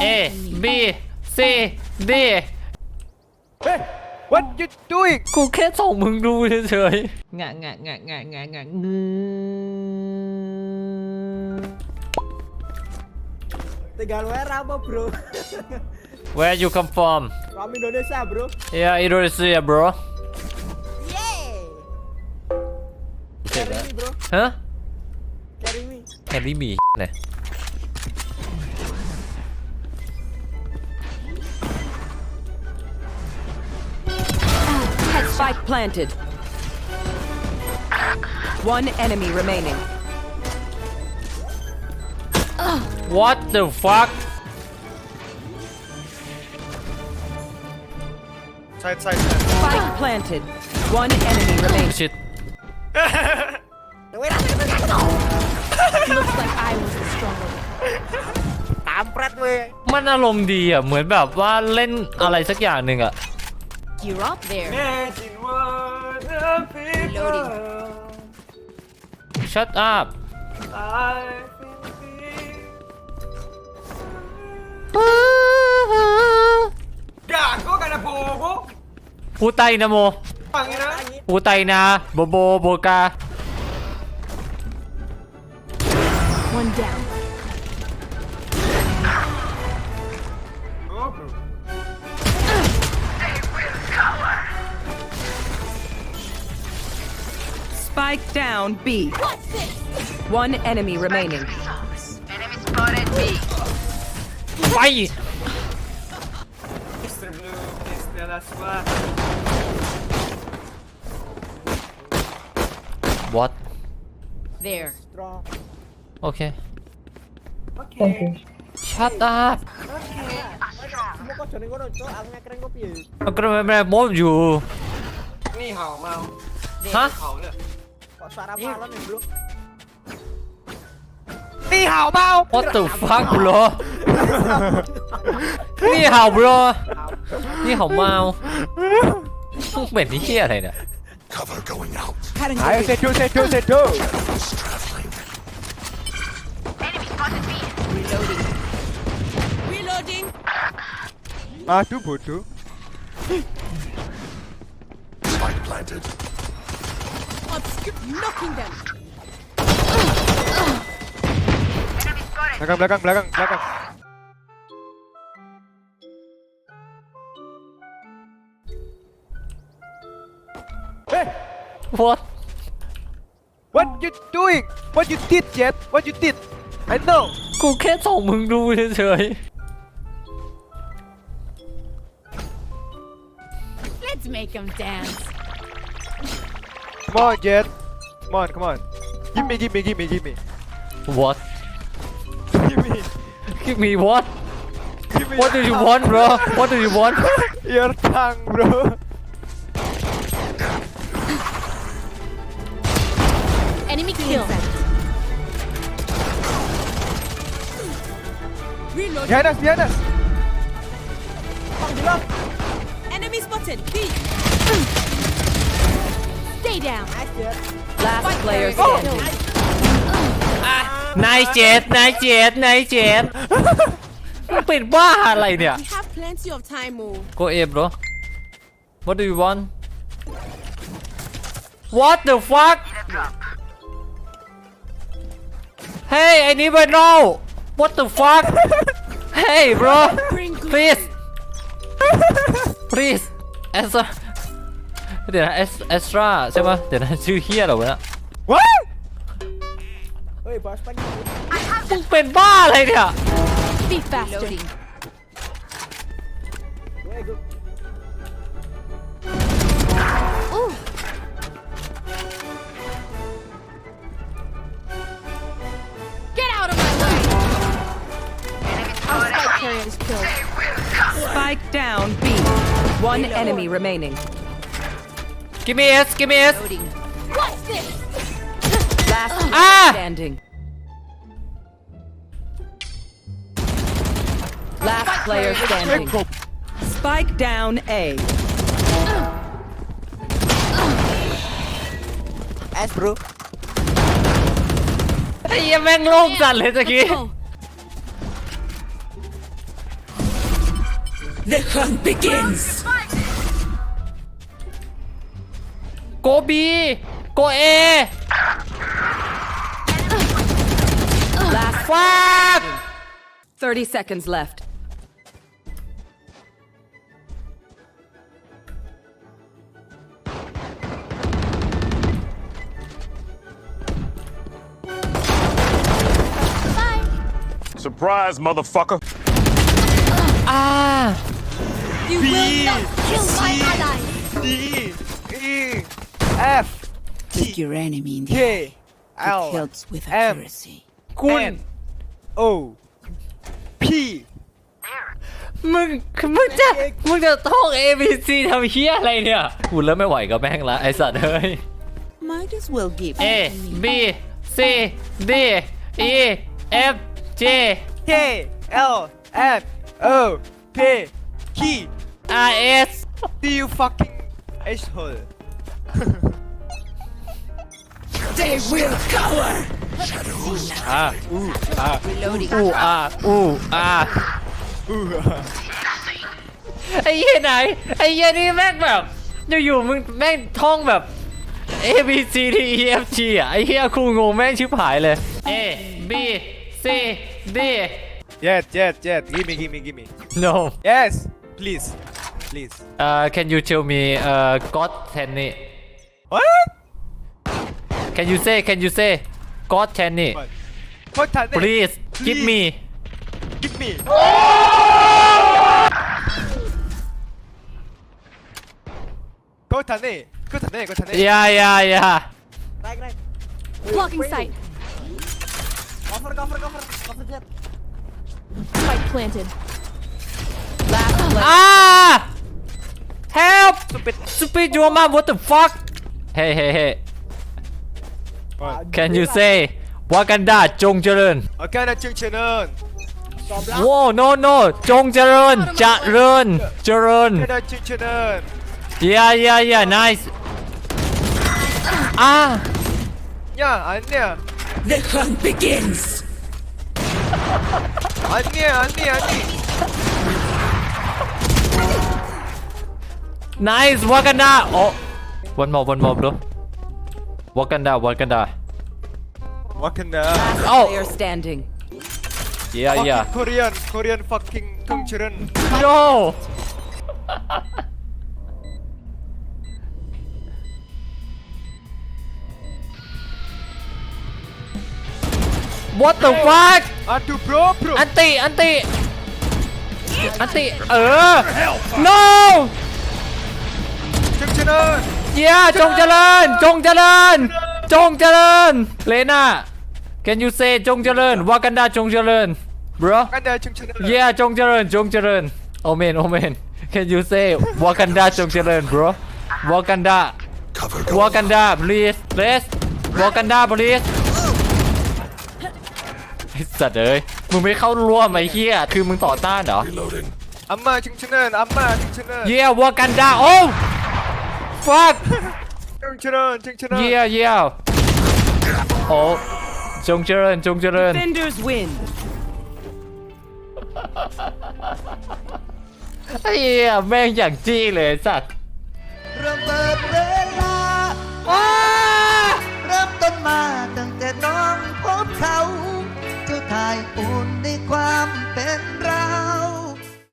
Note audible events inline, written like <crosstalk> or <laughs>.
A B C D Hey, what you doing? กูแค่ส่งมึงดูเฉยๆงะงะงะงะงะงะงื Tinggal WR apa bro? Where you come from Kamu Indonesia bro? Yeah Indonesia bro Yeay! Carry me bro, ฮะ carry me. แฮร์รี่มีไหน Spike planted. One enemy remaining. What the fuck Side, side, side. Spike planted. One enemy remaining. shit Looks like I was the stronger <laughs> one. Kampret weh. มันอารมณ์ดีอ่ะ เหมือนแบบว่าเล่นอะไรสักอย่างหนึ่งอ่ะ you're up there. Imagine what the people. Shut up. Putay na mo! Putay na! Bobobo ka! One down. Down B. What's this? One enemy Spike remaining. Enemy spotted B. Why? What? There. Okay. Okay. Shut up. Okay. I'm gonna bomb you. Huh? Bọn xóa đá bro Ni hào bao What the fuck bro Ni hào bro Ni hào bao Không bền ý kia này nè Cover going out. I said two, said two, said two. Reloading. Reloading. Ah, two, two. Spike planted. Belakang belakang belakang belakang. Hey, What what you doing? What you did, Jet? What you did? I know. กูแค่ส่งมึงดูเฉย Let's make them dance. Come on, Jet. Come on, come on. Give me, give me, give me, give me. What Give me. Give me what Give me. What do you want bro What do you want <laughs> Your tongue, bro. Enemy kill. Reloading. Behind us, behind us. Enemy spotted. B. Stay down. Last player carrier standing. นายเจ็ดนายเจ็ดนายเจ็ดมึงเป็นบ้าอะไรเนี่ย We have plenty of time, Mo. Go A bro What do you want What the fuck Hey I need to know What the fuck Hey bro Bring good. Please Please Extra เดี๋ยวนะ Extra ใช่ปะเดี๋ยวนะชื่อเฮียเหรอวะเนี่ย What? Woi, bahas pan. มึงเป็นบ้าอะไรเนี่ย Be faster. Reloading. Woi, gue Ooh. Get out of my way. Our spike carrier is killed. Spike down B. One enemy remaining. Give me S Give me S What's this? Last player Ah! standing. Last player standing. Spike down A. S bro. ไอ้เหี้ยแม่งโล่งจัดเลยตะกี้ Let's go. The hunt begins. โกบีโกเอ Last ฟาด 30 seconds left. Surprise, motherfucker. อ่า You will not kill my ally. D E F Look your enemy in the K eye. L It helps with M accuracy. คุณ N O P มึงมึงจะมึงจะท่อง A B C ทำเฮียอะไรเนี่ยกูเริ่มไม่ไหวกับแม่งละไอสัตว์เฮ้ย Might as well give A it to me. B C D E F G K L M O P Q R S D you fucking asshole They will cover. อ่าอู้อ่าอู้อ่าอู้อ่าไอ้เหี้ยไหน ไอ้เหี้ยนี่แม่งแบบ อยู่ๆมึงแม่งท่องแบบ A B C D E F G อะ ไอ้เหี้ยครูงงแม่งชิบหายเลย A B C D Jet Jet Jet give me give me give me no Yes please please uh can you tell me uh God Tenny What can you say can you say God Tenny What What time please give me give me Go Tane Go Tane Go Tane yeah yeah yeah Right, right. Blocking sight. Cover, cover, cover. Cover jet. Spike planted. Last. Ah! Help! Stupid, stupid your what the fuck? Hey, hey, hey. What? Can you say Wakanda Jong Jaren? Okay, that's Jung Whoa, no, no. Jong Jaren. Jaren. Jaren. Yeah, yeah, yeah. Nice. Ah. Yeah, I'm 아니야. The hunt begins. I'm here, I'm here, I'm 아니. Nice, Wakanda. Oh. One more, one more, bro. Wakanda, Wakanda. Wakanda. Oh! oh. are standing. Yeah, fucking yeah. Korean, Korean fucking Kungchuren. No. What the fuck? Aduh bro, bro. Anti, anti. Anti. Uh. No. Kencana. เจียจงเจริญ จงเจริญ จงเจริญเลน่า can you say จงเจริญวากันดาจงเจริญ bro กันเดินชุมชนเย yeah จงเจริญ จงเจริญโอเมนโอเมน can you say วากันดาจงเจริญ bro วากันดาวากันดา please please วากันดา please สัตว์เอ้ยมึงไม่เข้าร่วมไอ้เหี้ยคือมึงต่อต้านเหรออัมมาจงเจริญอัมมาจงเจริญ yeah วากันดาโอ้ ฟัดจงเจริญจงเจริญเยี่ยเยี่ยโอ้จงเจริญจงเจริญ Defenders win. เหี้ยแม่งอย่างจี้เลยสัตว์